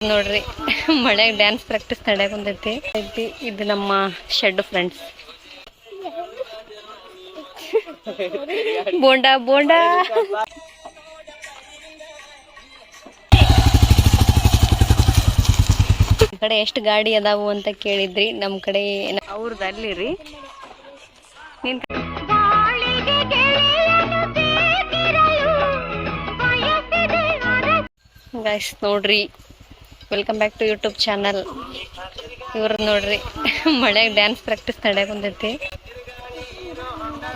ನೋಡ್ರಿ ಮಳೆ dance practice ನಡೆಯಕ್ ಬಂದೈತಿ ಐತಿ ಇದು ನಮ್ಮ ಶೆಡ್ ಫ್ರೆಂಡ್ಸ್ ಬೋಂಡಾ ಬೋಂಡಾ. ಈ ಕಡೆ ಎಷ್ಟು ಗಾಡಿ ಅದಾವು ಅಂತ ಕೇಳಿದ್ರಿ ನಮ್ ಕಡೆ ಅವ್ರದ್ದು ಅಲ್ಲಿ ರೀ. ನಿನ್ ನೋಡ್ರಿ welcome back to YouTube channel ಇವ್ರ ನೋಡ್ರಿ ಮಳೆಗೆ ಡ್ಯಾನ್ಸ್ ಪ್ರಾಕ್ಟೀಸ್ ನಡೆಯಕ್ ಬಂದೈತಿ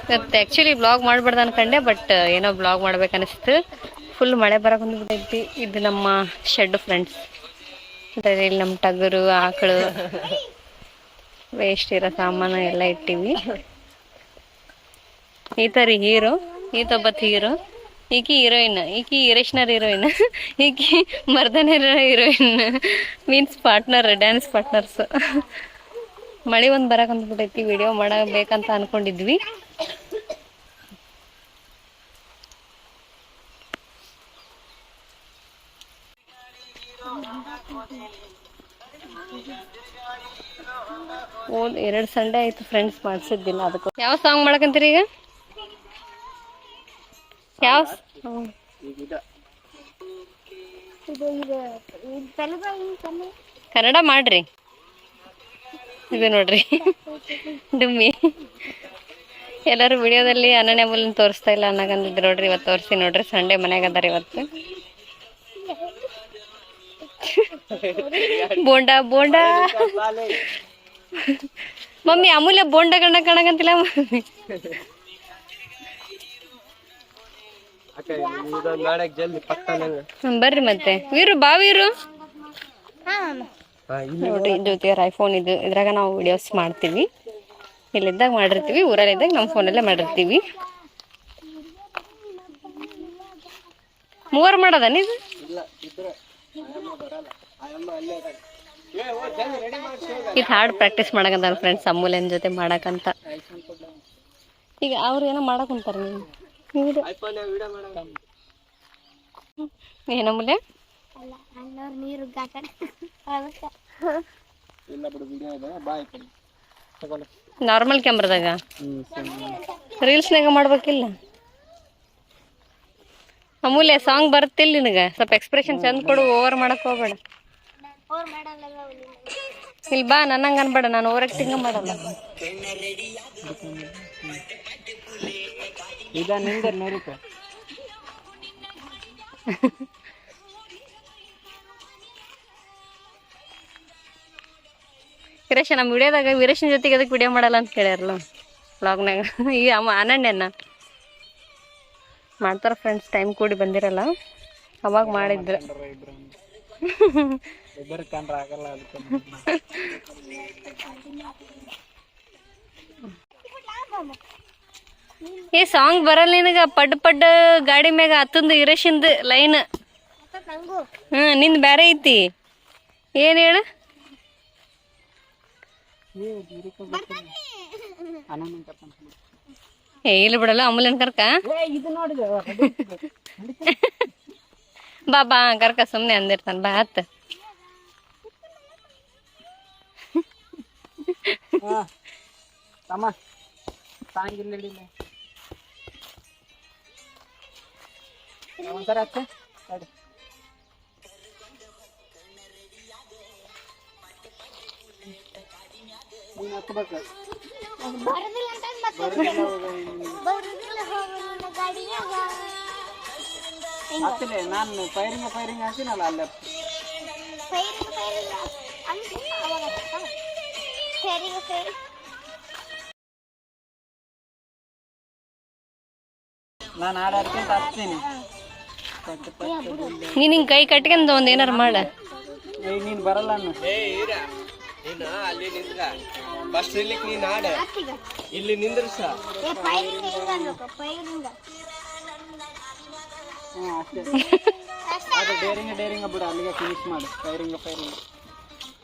ಇವತ್ತು ಆ್ಯಕ್ಚುಲಿ ಬ್ಲಾಗ್ ಮಾಡ್ಬಾರ್ದು ಅನ್ಕಂಡೆ ಬಟ್ ಏನೋ ಬ್ಲಾಗ್ ಮಾಡ್ಬೇಕು ಅನಿಸ್ತು ಫುಲ್ ಮಳೆ ಬರಕ್ ಬಂದ್ಬಿಟ್ಟೈತಿ ಇದು ನಮ್ಮ ಶೆಡ್ ಫ್ರೆಂಡ್ಸ್ ಇಲ್ಲಿ ನಮ್ಮ ಟಗರು, ಆಕಳು ವೇಸ್ಟ್ ಇರೋ ಸಾಮಾನು ಎಲ್ಲ ಇಟ್ಟಿವಿ. ಈ ರೀ ಹೀರೋ ಈ ಒಬ್ಬತ್ ಹೀರೋ ಈಕಿ ಹೀರೋಯಿನ್ ಈಕಿ ಇರೇಶ್ನರ್ ಹೀರೋಯಿನ್ ಈಕಿ ಮರ್ದನರ heroine means partner dance partners ಮಳೆ ಒಂದು ಬರಕ್ ಅಂದ್ಬಿಟ್ಟೈತಿ ವಿಡಿಯೋ ಮಾಡಬೇಕಂತ ಅನ್ಕೊಂಡಿದ್ವಿ. ಎರಡು ಸಂಡೆ ಆಯ್ತು ಫ್ರೆಂಡ್ಸ್ ಮಾಡ್ಸಿದ್ದಿಲ್ಲ ಅದಕ್ಕೆ ಯಾವ ಸಾಂಗ್ ಮಾಡಕಂತೀರಿ ಈಗ? ಯಾವ. ಕನ್ನಡ ಮಾಡ್ರಿ. ಇದು ನೋಡ್ರಿ. ಡುಮ್ಮಿ. ಎಲ್ಲರೂ ವಿಡಿಯೋದಲ್ಲಿ ಅನನ್ಯ ಮುಲ್ಲನ್ ತೋರಿಸ್ತಾ ಇಲ್ಲ ಅನ್ನಗಂದಿದ್ರು ನೋಡ್ರಿ, ಇವತ್ತು ತೋರಿಸಿ ನೋಡ್ರಿ. ಸಂಡೇ ಮನೆಗೆ ಅದಾರ ಇವತ್ತು. ಬೋಂಡಾ ಬೋಂಡಾ. ಮಮ್ಮಿ ಅಮೂಲ್ಯ ಬೋಂಡ ಕಾಣಕಂತಿಲ್ಲ ಮಮ್ಮಿ. ಬರ್ರಿ ಮತ್ತೆ. ವೀರು ಬಾ ವೀರು ನೋಡ್ರಿ ಜೊತೆಯವ್ರ ಐಫೋನ್ ಇದು ಇದ್ರಾಗ ನಾವು ವಿಡಿಯೋಸ್ ಮಾಡ್ತೀವಿ. ಇಲ್ಲಿದ್ದಾಗ ಮಾಡಿರ್ತೀವಿ ಊರಲ್ಲಿದ್ದಾಗ ನಮ್ಮ ಫೋನಲ್ಲೇ ಮಾಡಿರ್ತೀವಿ. ಮೂವರು ಮಾಡೋದ ನೀವು ಇದು ಹಾಡು ಪ್ರಾಕ್ಟೀಸ್ ಮಾಡಕಂತಾರ ಫ್ರೆಂಡ್ಸ್ ಅಮೂಲ್ಯನ ಜೊತೆ ಮಾಡಕಂತ. ಈಗ ಅವ್ರು ಏನೋ ಮಾಡಕ್ ಕುಂತಾರ ನೀವು ನೀವು ಐಫೋನ್ ವಿಡಿಯೋ ಮಾಡಕ್ ಏನಮೂಲ್ಯ ನೀರು ಇಲ್ಲ ಬಿಡು ವಿಡಿಯೋ ಇದೆ. ಬಾ ಐಫೋನ್ ತಗೊಳ್ಳಿ. ನಾರ್ಮಲ್ ಕ್ಯಾಮ್ರದಾಗ ರೀಲ್ಸ್ನಾಗ ಮಾಡ್ಬೇಕಿಲ್ಲ? ಅಮೂಲ್ಯ ಸಾಂಗ್ ಬರ್ತಿಲ್ಲ ನಿನಗ. ಸ್ವಲ್ಪ ಎಕ್ಸ್ಪ್ರೆಷನ್ ಚಂದ ಕೊಡು ಓವರ್ ಮಾಡಕ್ ಹೋಗ್ಬೇಡ. ಇಲ್ಲಿ ಬಾ ನನ್ನಂಗ ಅನ್ಬೇಡ ನಾನು ಓವರ್ ಆಕ್ಟಿಂಗ್ ಮಾಡಲ್ಲ. ಇದ ನಿಂದ ವೀರೇಶ ನಮ್ಮ ವಿಡಿಯೋದಾಗ ವೀರೇಶನ ಜೊತೆಗೆ ಅದಕ್ಕೆ ವಿಡಿಯೋ ಮಾಡಲ್ಲ ಅಂತ ಕೇಳ್ಯಾರಲ್ಲ? ಬ್ಲಾಗ್ನಾಗ ಈಗ ಅಮ್ಮ ಅನನ್ಯನ ಮಾಡ್ತಾರ ಫ್ರೆಂಡ್ಸ್ ಟೈಮ್ ಕೂಡಿ ಬಂದಿರಲ್ಲ. ಅವಾಗ ಮಾಡಿದ್ರು. ಇಬ್ಬರು ಕಂಡ್ರೆ ಆಗಲ್ಲ ಅದಕ್ಕೆ ಈ ಸಾಂಗ್ ಬರಲ್ಲ ನಿನಗ. ಪಡ್ ಪಡ್ ಗಾಡಿ ಮ್ಯಾಗ ಹತ್ತಂದು ವೀರೇಶಿಂದ ಲೈನ್ ಹ್ಮ್ ನಿಂದ್ ಬ್ಯಾರೆ ಐತಿ. ಏನ್ ಹೇಳು? ಏ, ಇಲ್ಲಿ ಬಿಡಲ್ಲ, ಅಮೂಲ್ಯನ್ ಕರ್ಕ. ಬಾ ಬಾ, ಕರ್ಕ, ಸುಮ್ನೆ ಅಂದಿರ್ತಾನ. ಬಾ ಹತ್ತ ಹಾ, ತಮ್ಮ. ಸಾಂಗ್ ಇಲ್ಲ ಹಿಡಿಲ್ಲ ಒಂದ್ಸರ ಹಚ್ಚ ತಡಿ. ನೀನ್ ಹತ್ಬೇಕು ಬರೋದಿಲ್ಲ ಅಂತ ಮತ್ತೆ ಬರೋದಿಲ್ಲ ಹೋಗೋಣ ಗಾಡಿಯಾಗ ಹತ್ತಿಲ್ಲ ನಾನು ಫೈರಿಂಗ್ ಫೈರಿಂಗ್ ಹಾಕಿನಲ್ಲ ಅಲ್ಲೇ ಫೈರಿಂಗ್ ಫೈರಿಂಗ್ ಅಂತ ಅವಾಗ ಫೈರಿಂಗ್ ಫೈರಿಂಗ್ ನಾನು ಹಾಡು ಹಾಡ್ಕೊಂತ ನೀನ್ ಹಿಂಗ್ ಕೈ ಕಟ್ಕೊಂಡ್ ಒಂದ್ ಏನಾರ ಮಾಡ. ನೀನ್ ಬರಲ್ಲ ಅನ್ನು. ನೀನು ಅಲ್ಲಿ ನಿಂದ್ರ ಫಸ್ಟ್ ಇಲ್ಲಿ ನೀನ್ ಹಾಡ ಇಲ್ಲಿ ನಿಂದ್ರಸ. ಸರ್ ಡೇರಿಂಗ್ ಡೇರಿಂಗ್ ಬಿಡು. ಅಲ್ಲಿಗೆ ಫಿನಿಶ್ ಮಾಡು. ಫೈರಿಂಗ್ ಫೈರಿಂಗ್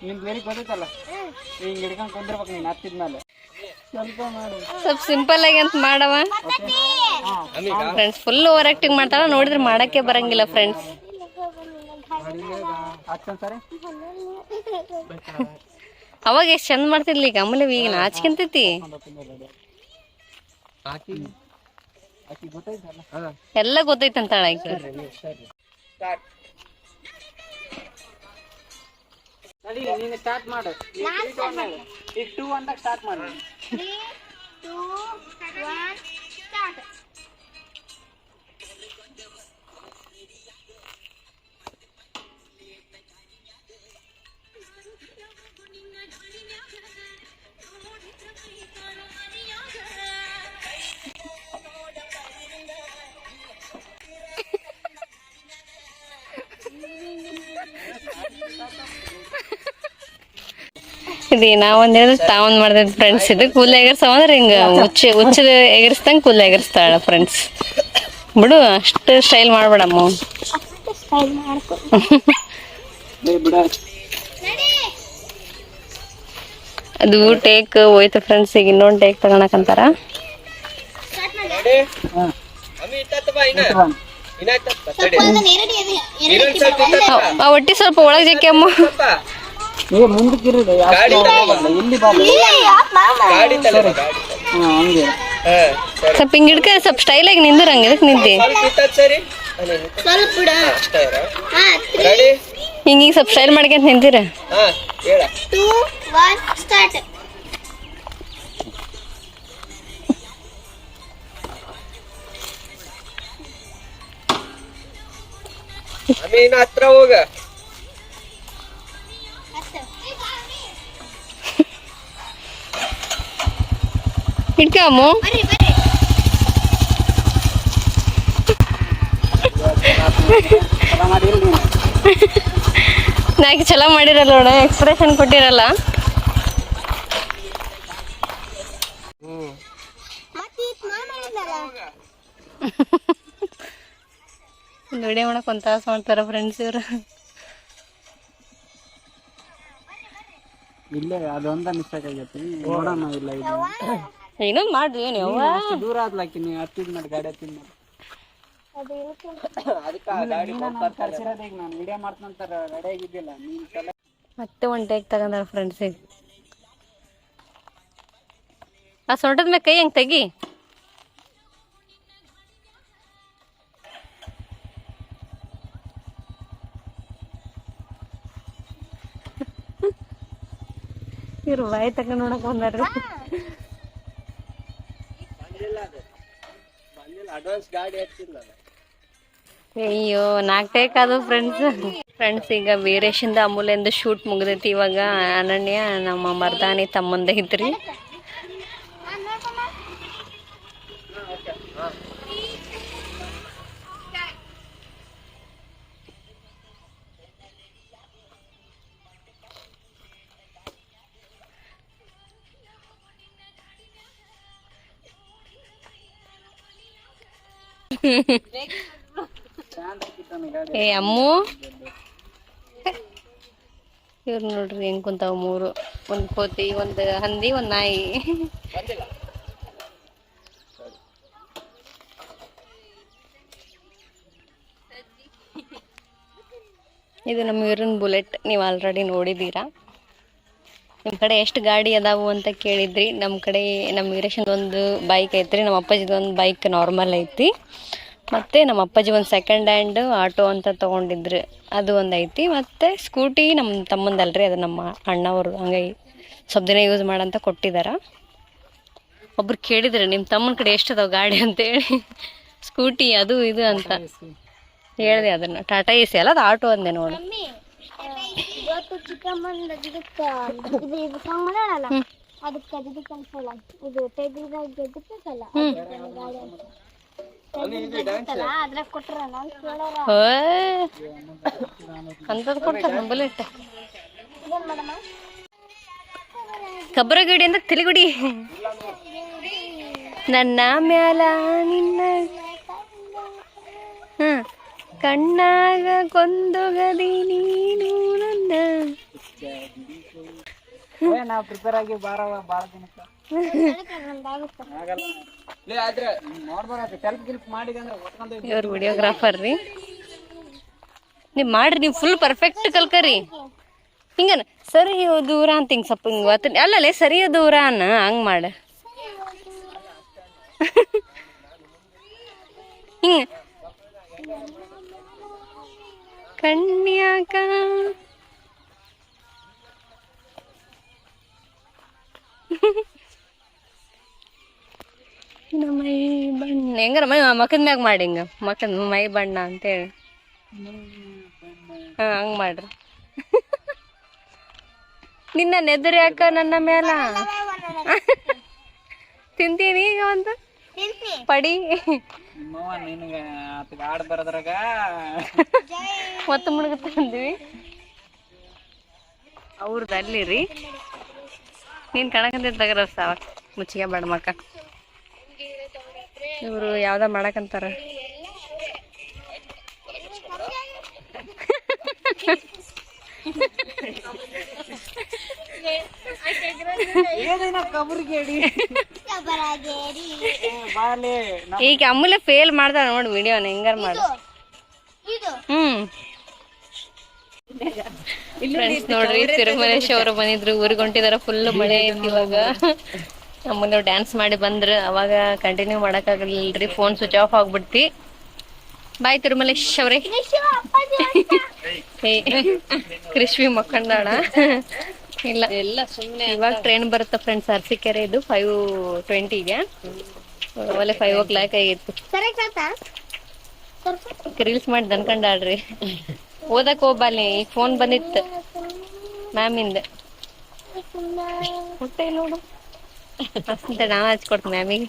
ಹಿಂಗೆ ಹಿಡ್ಕೊಂಡು ಕುಂದಿರ್ಬೇಕು ನೀನು ಸ್ವಲ್ಪ ಮಾಡು. ಸ್ವಲ್ಪ ಸಿಂಪಲ್ ಆಗಿ ಅಂತ ಮಾಡವ. ಫ್ರೆಂಡ್ಸ್ ಫುಲ್ ಓವರ್ ಆಕ್ಟಿಂಗ್ ಮಾಡ್ತಾಳ ನೋಡಿದ್ರೆ ಮಾಡಕ್ಕೆ ಬರಂಗಿಲ್ಲ ಫ್ರೆಂಡ್ಸ್ ಅವಾಗ ಎಷ್ಟು ಚಂದ ಮಾಡ್ತಿರ್ಲಿ ಈಗ ಆಮೇಲೆ ಈಗ ನಾಚ್ಕೊಂತೈತಿ ಎಲ್ಲ ಗೊತ್ತೈತಂತಾಳ ಆಕಿ ನಡಿ ನೀನು ಸ್ಟಾರ್ಟ್ ಮಾಡು ಈಗ three, two ಅಂದಾಗ. ಈಗ ಟೂ ಅಂದಾಗ ಸ್ಟಾರ್ಟ್ ಮಾಡು ತ್ರೀ ಟೂ ಇದು ಒಂದು ಹೇಳಿದ್ರೆ ತಾವೊಂದ್ ಮಾಡ್ದೈತಿ ಫ್ರೆಂಡ್ಸ್ ಇದು ಕೂಲ್ ಎಗರ್ಸವ ಅಂದ್ರೆ ಹಿಂಗ ಉಚ್ಚ ಉಚ್ಚದ ಎಗರಿಸ್ದಂಗ ಕೂಲ್ ಎಗರಿಸ್ತಾಳ ಫ್ರೆಂಡ್ಸ್ ಬಿಡು ಅಷ್ಟು ಸ್ಟೈಲ್ ಮಾಡ್ಬೇಡಮ್ಮ. ಅಷ್ಟು ಸ್ಟೈಲ್ ಮಾಡ್ಕೊ ಏ ಬಿಡ. ನಡಿ ಅದು ಟೇಕ್ ಹೋಯ್ತು ಫ್ರೆಂಡ್ಸ್ ಈಗ ಇನ್ನೊಂದು ಟೇಕ್ ತಗೊಳಕಂತಾರ ಒಟ್ಟಿ ಸ್ವಲ್ಪ ಒಳಗೆ ಜಕ್ಕೆ ಅಮ್ಮ ಏ ಮುಂದಕ್ಕೆ ಇರೋದು ಇಲ್ಲಿ ಬಾ. ಇಲ್ಲ, ಯಾಕ್ ಗಾಡಿ ಹಾ ಹಂಗೆ. ಸ್ವಲ್ಪ ಹಿಂಗ್ ಹಿಡ್ಕ ಸ್ವಲ್ಪ ಸ್ಟೈಲ್ ಆಗಿ ನಿಂದ್ರ ಹಂಗ ಇದಕ್ ನಿಂತಿ ಸ್ವಲ್ಪ ಬಿಡು. ಹಾ, ಹಿಂಗ ಈಗ ಸ್ವಲ್ಪ ಸ್ಟೈಲ್ ಮಾಡ್ಕೊಂತ ನಿಂತೀರ? one, start. ಹತ್ರ ಹೋಗ. ಹಿಡ್ಕ ಅಮ್ಮ ಬರ್ರಿ, ಬರ್ರಿ. ಚಲೋ ಮಾಡಿ ಇಲ್ಲಿ ನೀನು ನಾಕಿ ಚಲೋ ಮಾಡಿರಲ್ಲ ನೋಡ ಎಕ್ಸ್ಪ್ರೆಷನ್ ಕೊಟ್ಟಿರಲ್ಲ. ನೋಡಿ ಮಾಡಕ್ ಒಂದ್ ತಾಸು ಮಾಡ್ತಾರ ಫ್ರೆಂಡ್ಸ್ ಇವ್ರು. ಇಲ್ಲೇ ಅದೊಂದ ಮಿಸ್ಟೇಕ್ ಆಗೈತಿ. ನೋಡೋಣ ಇಲ್ಲ ಇದು. ಏನೋ ಮಾಡ್ರಿ ಏನು ಯವ್ವ ದೂರ ಆದ್ಲಾಕಿ ನೀವು ಹತ್ತಿದ್ ಮಾಡಿ ಗಾಡಿ ಹತ್ತಿದ್ ಮಾಡಿ. ಮತ್ತೆ ಒಂದ್ ಟೇಕ್ ತಗೊಂಡಾರ ಫ್ರೆಂಡ್ಸ್ ಈಗ ಆ ಸೊಂಟದ ಮೇಲೆ ಕೈ ಹೆಂಗ್ ತೆಗಿ? ಇವ್ರು ಬಾಯಿ ತಗೊಂಡ್ ನೋಡಕ್ ಬಂದಾರ್ರಿ. ಹಚ್ಚಿಲ್ಲ ಅಯ್ಯೋ ನಾಕ್ ಟೇಕ್ ಅದು. ಫ್ರೆಂಡ್ಸ್ ಫ್ರೆಂಡ್ಸ್ ಈಗ ವೀರೇಶಿಂದ ಅಮೂಲ್ಯಂದ ಶೂಟ್ ಮುಗ್ದೈತಿ ಇವಾಗ. ಅನನ್ಯ, ನಮ್ಮ ಮರ್ದಾನಿ ತಮ್ಮಂದ ಐತ್ರಿ ಏ, ಅಮ್ಮು? ಇವ್ರು ನೋಡ್ರಿ ಹೆಂಗ್ ಕುಂತಾವ ಮೂರು. ಒಂದು ಕೋತಿ, ಒಂದು ಹಂದಿ, ಒಂದು ನಾಯಿ. ಇದು ನಮ್ಮ ಇವ್ರನ್ ಬುಲೆಟ್. ನೀವು ಆಲ್ರೆಡಿ ನೋಡಿದ್ದೀರಾ? ನಿಮ್ಮ ಕಡೆ ಎಷ್ಟು ಗಾಡಿ ಅದಾವು ಅಂತ ಕೇಳಿದ್ರಿ. ನಮ್ಮ ಕಡೆ ನಮ್ಮ ವೀರೇಶನ್ ಒಂದು ಬೈಕ್ ಐತ್ರಿ. ನಮ್ಮ ಅಪ್ಪಾಜಿದು ಒಂದು ಬೈಕ್ ನಾರ್ಮಲ್ ಐತಿ. ಮತ್ತು ನಮ್ಮ ಅಪ್ಪಾಜಿ ಒಂದು ಸೆಕೆಂಡ್ ಹ್ಯಾಂಡ್ ಆಟೋ ಅಂತ ತೊಗೊಂಡಿದ್ರು. ಅದು ಒಂದು ಐತಿ. ಮತ್ತು ಸ್ಕೂಟಿ ನಮ್ಮ ತಮ್ಮಂದಲ್ರಿ ಅದು ನಮ್ಮ ಅಣ್ಣವರು ಹಂಗೆ ಸ್ವಲ್ಪ ದಿನ ಯೂಸ್ ಮಾಡಂತ ಕೊಟ್ಟಿದಾರ. ಒಬ್ರು ಕೇಳಿದ್ರೆ ನಿಮ್ಮ ತಮ್ಮನ ಕಡೆ ಎಷ್ಟು ಅದಾವೆ ಗಾಡಿ? ಅಂತೇಳಿ ಸ್ಕೂಟಿ ಅದು ಇದು ಅಂತ. ಹೇಳಿದೆ ಅದನ್ನು. ಟಾಟಾ ಎ ಸಿ ಅಲ್ಲ ಅದು ಆಟೋ ಅಂದೆ ನೋಡಿ. ಇವತ್ತು ಚಿಕ್ಕಮ್ಮನ ಇದಕ್ಕ ಇದು ಇದು ಸಾಂಗ್ ಮಾಡೋಣ ಅದಕ್ಕೆ ಅದಕ್ಕೆ ಕನ್ಸಲ್ಲ ಇದು ಗಾಡಿ ಅಂತ ತೆಗಿದಾಗತ್ತಲ್ಲ ಅದ್ರಾಗ ಕೊಟ್ರ ನಾನು ಕೇಳೋರ? ಅಂಥದ್ದು ಕೊಡ್ತಾರೆ ಮಾಡಮ್ಮ? ಕಬ್ಬರಗಡಿ ಅಂತ ತಿಳಿಗುಡಿ ನನ್ನ ಮ್ಯಾಲ ನಿನ್ನ ಹ ಕಣ್ಣಾಗ ಕೊಂದೊಗದಿ ನೀನು ನನ್ನ. ನಾವು ಪ್ರಿಪೇರ್ ಆಗಿ ಬಾರ ಬಾರ ದಿನಕ್ಕೆ. ಇವ್ರ ವಿಡಿಯೋಗ್ರಾಫರ್ ರೀ. ನೀವು ಮಾಡ್ರಿ ನೀವು ಫುಲ್ ಪರ್ಫೆಕ್ಟ್ ಕಲ್ಕರಿ. ಹಿಂಗನ ಸರಿ ದೂರ ಅಂತ ಹಿಂಗೆ ಸ್ವಲ್ಪ ಹಿಂಗೆ ಒತ್ತ ಅಲ್ಲಲ್ಲೇ ಸರಿ ದೂರ ಅನ್ನ ಹಂಗೆ ಮಾಡ. ಹಿಂಗೆ. ಕನ್ಯಾಕ ಮೈ ಬಣ್ಣ, ಹೆಂಗಾರ ಮೈ ಮಕದ ಮ್ಯಾಗ ಮಾಡಿ ಹಿಂಗ. ಮಕದ ಮೈ ಬಣ್ಣ ಅಂತೇಳಿ. ಹೇಳಿ ಹಂಗ ಮಾಡ್ರಿ. ನಿನ್ನ ನೆದರಿ ಅಕ್ಕ ನನ್ನ ಮೇಲ ತಿಂತೀನಿ ಈಗ ಒಂದು. ಪಡಿ. ತಂದ್ವಿ ಆಡ್ ಬರೋದ್ರಾಗ ಮತ್ತೆ ಮುಳುಗುತ್ತಂದ್ವಿ ಅವ್ರದ್ದು ಅಲ್ಲಿ ರೀ ನೀನು ಕಣಕಂತ ತಗರ ಸಾವ ಮುಚ್ಚಿಗೆ ಬೇಡ ಮಕ್ಕ. ಇವರು ಯಾವ್ದ ಮಾಡಕಂತಾರ. ಏನೇನ ಕಬರ್ಗೇಡಿ. ಕಬರಾಗೇರಿ ಬಾಲೆ ಈಗ ಅಮೂಲ್ಯ ಫೇಲ್ ಮಾಡ್ದ ನೋಡಿ ವಿಡಿಯೋನ ಹೆಂಗಾರ ಮಾಡು. ಇದು ಹ್ಮ್. ಫ್ರೆಂಡ್ಸ್ ನೋಡ್ರಿ ತಿರುಮಲೇಶ್ ಅವರು ಬಂದಿದ್ರು ಊರಿಗೆ ಹೊಂಟಿದಾರ ಫುಲ್ ಮಳೆ ಐತಿ ಇವಾಗ. ಅಮೂಲ್ಯ ಡ್ಯಾನ್ಸ್ ಮಾಡಿ ಬಂದ್ರ ಅವಾಗ ಕಂಟಿನ್ಯೂ ಮಾಡಕ್ಕಾಗಲಿಲ್ರಿ ಫೋನ್ ಸ್ವಿಚ್ ಆಫ್ ಆಗ್ಬಿಡ್ತಿ. ಬಾಯ್ ತಿರುಮಲೇಶ್ ಅವ್ರೆ. ಶಿವ ಮಕ್ಕಂಡಣ ಇಲ್ಲ ಎಲ್ಲ ಸುಮ್ಮನೆ ಇವಾಗ ಟ್ರೈನ್ ಬರುತ್ತೆ ಫ್ರೆಂಡ್ಸ್ ಅರಸೀಕೆರೆ ಇದು ಫೈವ್ ಟ್ವೆಂಟಿಗೆ ಒಳ್ಳೆ ಫೈವ್ ಓ ಕ್ಲಾಕ್ ಆಗಿತ್ತು. ರೀಲ್ಸ್ ಮಾಡಿ ದನ್ಕಂಡಾಳ್ರಿ ಓದಕ್ ಹೋಗ್ಬಾಲಿ ಈಗ ಫೋನ್ ಬಂದಿತ್ತು. ಮ್ಯಾಮಿಂದ ಹೊಟ್ಟೆ ನೋಡು. ಅಂತ ನಾವು ಹಚ್ಕೊಡ್ತೀನಿ ಮ್ಯಾಮಿಗೆ